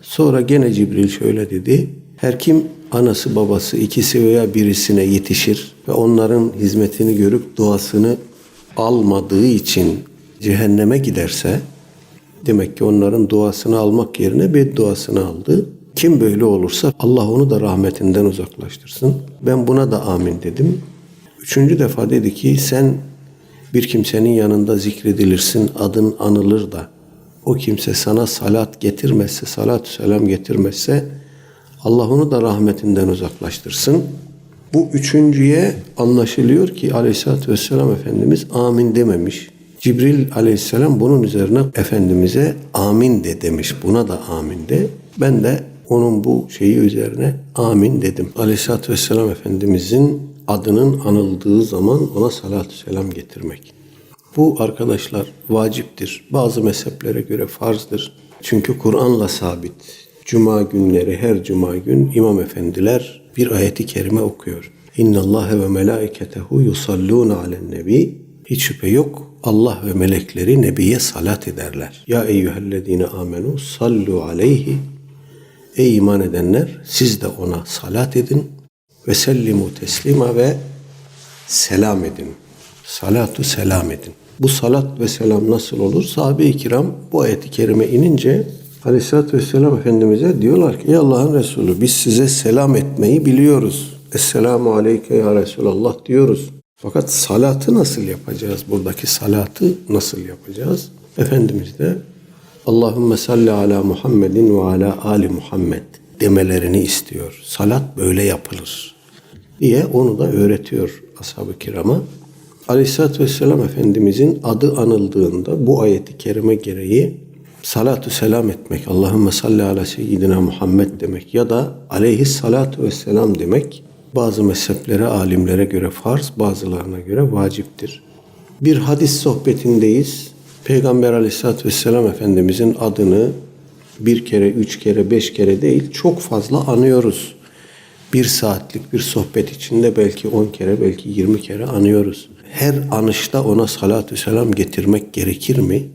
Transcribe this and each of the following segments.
Sonra gene Cibril şöyle dedi. Her kim anası babası ikisi veya birisine yetişir ve onların hizmetini görüp duasını almadığı için cehenneme giderse demek ki onların duasını almak yerine bedduasını aldı. Kim böyle olursa Allah onu da rahmetinden uzaklaştırsın. Ben buna da amin dedim. Üçüncü defa dedi ki sen bir kimsenin yanında zikredilirsin, adın anılır da o kimse sana salat getirmezse, salatü selam getirmezse Allah onu da rahmetinden uzaklaştırsın. Bu üçüncüye anlaşılıyor ki aleyhissalatü vesselam Efendimiz amin dememiş. Cibril aleyhisselam bunun üzerine Efendimiz'e amin de demiş. Buna da amin de. Ben de onun bu şeyi üzerine amin dedim. Aleyhissalatü vesselam Efendimiz'in adının anıldığı zaman ona salatü selam getirmek. Bu arkadaşlar vaciptir. Bazı mezheplere göre farzdır. Çünkü Kur'an'la sabit. Cuma günleri her cuma gün imam efendiler bir ayeti kerime okuyor. İnna Allah ve melaiketehu yusalluna alen nebi. Hiç şüphe yok. Allah ve melekleri nebiye salat ederler. Ya eyyühellezine amenu sallu aleyhi. Ey iman edenler siz de ona salat edin ve sellimu teslima ve selam edin. Salatu selam edin. Bu salat ve selam nasıl olur? Sahabe-i kiram bu ayeti kerime inince Aleyhisselatü Vesselam Efendimiz'e diyorlar ki Ey Allah'ın Resulü biz size selam etmeyi biliyoruz. Esselamu Aleyke ya Resulallah diyoruz. Fakat salatı nasıl yapacağız? Buradaki salatı nasıl yapacağız? Efendimiz de Allahümme salli ala Muhammedin ve ala ali Muhammed demelerini istiyor. Salat böyle yapılır diye onu da öğretiyor ashab-ı kirama. Aleyhisselatü Vesselam Efendimizin adı anıldığında bu ayeti kerime gereği salatü selam etmek, Allahümme salli ala seyyidina Muhammed demek ya da aleyhissalatu vesselam demek bazı mezheplere, alimlere göre farz, bazılarına göre vaciptir. Bir hadis sohbetindeyiz. Peygamber aleyhissalatü vesselam Efendimizin adını bir kere, üç kere, beş kere değil çok fazla anıyoruz. Bir saatlik bir sohbet içinde belki on kere, belki yirmi kere anıyoruz. Her anışta ona salatü selam getirmek gerekir mi?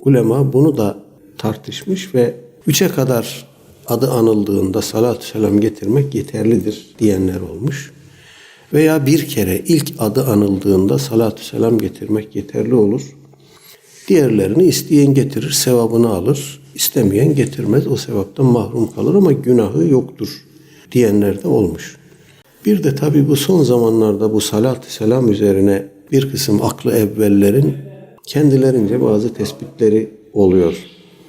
Ulema bunu da tartışmış ve üçe kadar adı anıldığında salatü selam getirmek yeterlidir diyenler olmuş. Veya bir kere ilk adı anıldığında salatü selam getirmek yeterli olur. Diğerlerini isteyen getirir, sevabını alır. İstemeyen getirmez, o sevaptan mahrum kalır ama günahı yoktur diyenler de olmuş. Bir de tabi bu son zamanlarda bu salatü selam üzerine bir kısım aklı evvellerin kendilerince bazı tespitleri oluyor.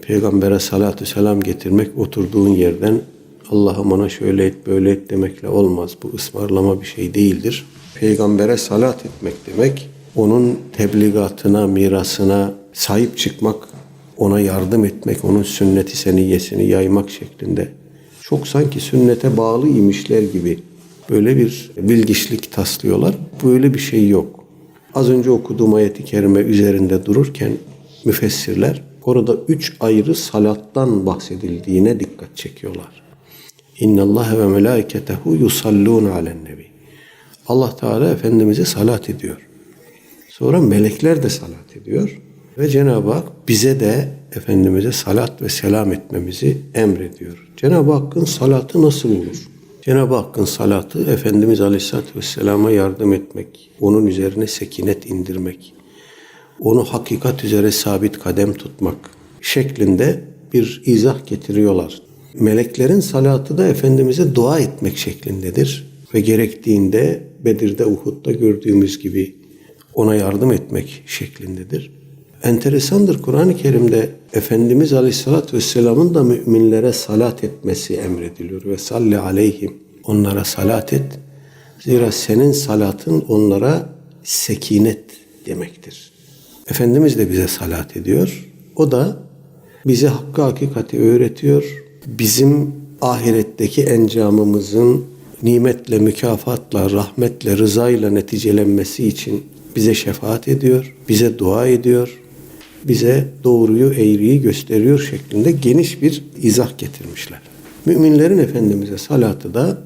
Peygamber'e salatü selam getirmek oturduğun yerden Allah'ım ona şöyle et böyle et demekle olmaz. Bu ısmarlama bir şey değildir. Peygamber'e salat etmek demek onun tebligatına, mirasına sahip çıkmak, ona yardım etmek, onun sünneti seniyyesini yaymak şeklinde. Çok sanki sünnete bağlı imişler gibi böyle bir bilgiçlik taslıyorlar. Böyle bir şey yok. Az önce okuduğum ayeti kerime üzerinde dururken müfessirler orada üç ayrı salattan bahsedildiğine dikkat çekiyorlar. İnna Allah ve melaiketehu yusallun alen nebi. Allah Teala Efendimiz'e salat ediyor. Sonra melekler de salat ediyor. Ve Cenab-ı Hak bize de Efendimiz'e salat ve selam etmemizi emrediyor. Cenab-ı Hakk'ın salatı nasıl olur? Cenab-ı Hakk'ın salatı Efendimiz Aleyhisselatü Vesselam'a yardım etmek, onun üzerine sekinet indirmek, onu hakikat üzere sabit kadem tutmak şeklinde bir izah getiriyorlar. Meleklerin salatı da Efendimiz'e dua etmek şeklindedir ve gerektiğinde Bedir'de, Uhud'da gördüğümüz gibi ona yardım etmek şeklindedir. Enteresandır Kur'an-ı Kerim'de Efendimiz Aleyhisselatü Vesselam'ın da müminlere salat etmesi emrediliyor. Ve salli aleyhim. Onlara salat et. Zira senin salatın onlara sekinet demektir. Efendimiz de bize salat ediyor. O da bize hakkı hakikati öğretiyor. Bizim ahiretteki encamımızın nimetle, mükafatla, rahmetle, rızayla neticelenmesi için bize şefaat ediyor, bize dua ediyor, bize doğruyu, eğriyi gösteriyor şeklinde geniş bir izah getirmişler. Müminlerin Efendimiz'e salatı da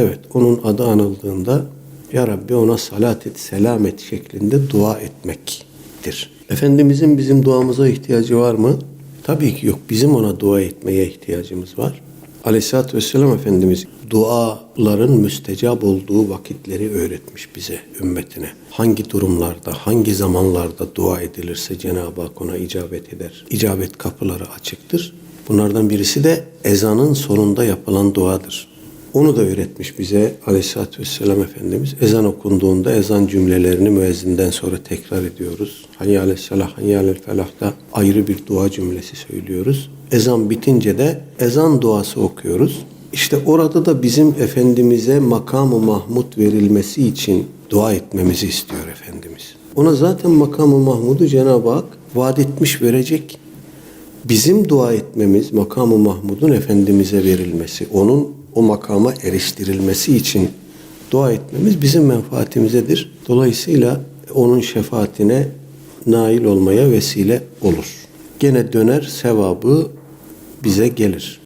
evet onun adı anıldığında Ya Rabbi ona salat et, selam et şeklinde dua etmektir. Efendimizin bizim duamıza ihtiyacı var mı? Tabii ki yok. Bizim ona dua etmeye ihtiyacımız var. Aleyhisselatü Vesselam Efendimiz duaların müstecap olduğu vakitleri öğretmiş bize, ümmetine. Hangi durumlarda, hangi zamanlarda dua edilirse Cenab-ı Hak ona icabet eder. İcabet kapıları açıktır. Bunlardan birisi de ezanın sonunda yapılan duadır. Onu da öğretmiş bize Aleyhisselatü Vesselam Efendimiz. Ezan okunduğunda ezan cümlelerini müezzinden sonra tekrar ediyoruz. Hayya aleyhisselah, hayya alel felah'ta ayrı bir dua cümlesi söylüyoruz. Ezan bitince de ezan duası okuyoruz. İşte orada da bizim Efendimiz'e makamı Mahmud verilmesi için dua etmemizi istiyor Efendimiz. Ona zaten makamı Mahmud'u Cenab-ı Hak vaat etmiş verecek. Bizim dua etmemiz makamı Mahmud'un Efendimiz'e verilmesi, onun o makama eriştirilmesi için dua etmemiz bizim menfaatimizedir. Dolayısıyla onun şefaatine nail olmaya vesile olur. Gene döner sevabı bize gelir.